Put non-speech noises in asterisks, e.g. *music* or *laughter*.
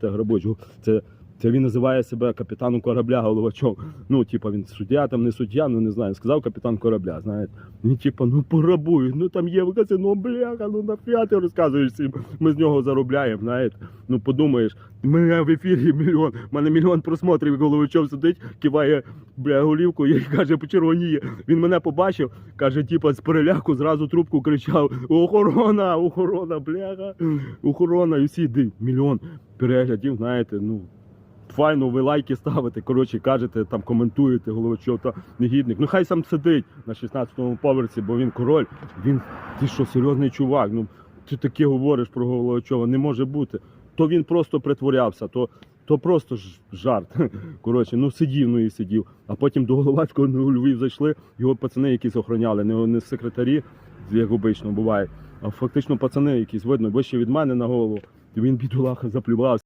Те грабоч. Це, це він називає себе капітаном корабля головачом. Ну, типа, він суддя, там не суддя, ну не знаю. Сказав капітан корабля, знаєте. Він типа, ну пограбуй, ну там є казино, бляха, ну нафіга ти розказуєш всім. Ми з нього заробляємо, знаєте. Ну подумаєш, мене в ефірі мільйон, в мене мільйон просмотрів, головачом сидить, киває бля голівку і каже, почервоніє. Він мене побачив, каже, типа з переляку зразу трубку кричав: Охорона, охорона, бляха, охорона, і всі ди, мільйон переглядів, знаєте, ну. Файно, ви лайки ставите, коротше, кажете, там коментуєте, головачов та негідник. Ну хай сам сидить на 16-му поверсі, бо він король. Він ти що, серйозний чувак. Ну ти таке говориш про Головачова, не може бути. То він просто притворявся, то, то просто жарт. *laughs* Коротше, ну сидів, ну і сидів. А потім до Головацького ну, Львів зайшли, його пацани якісь охороняли, не, не секретарі, як обично буває, а фактично пацани якісь видно, вище від мене на голову. Він бідолаха заплювався.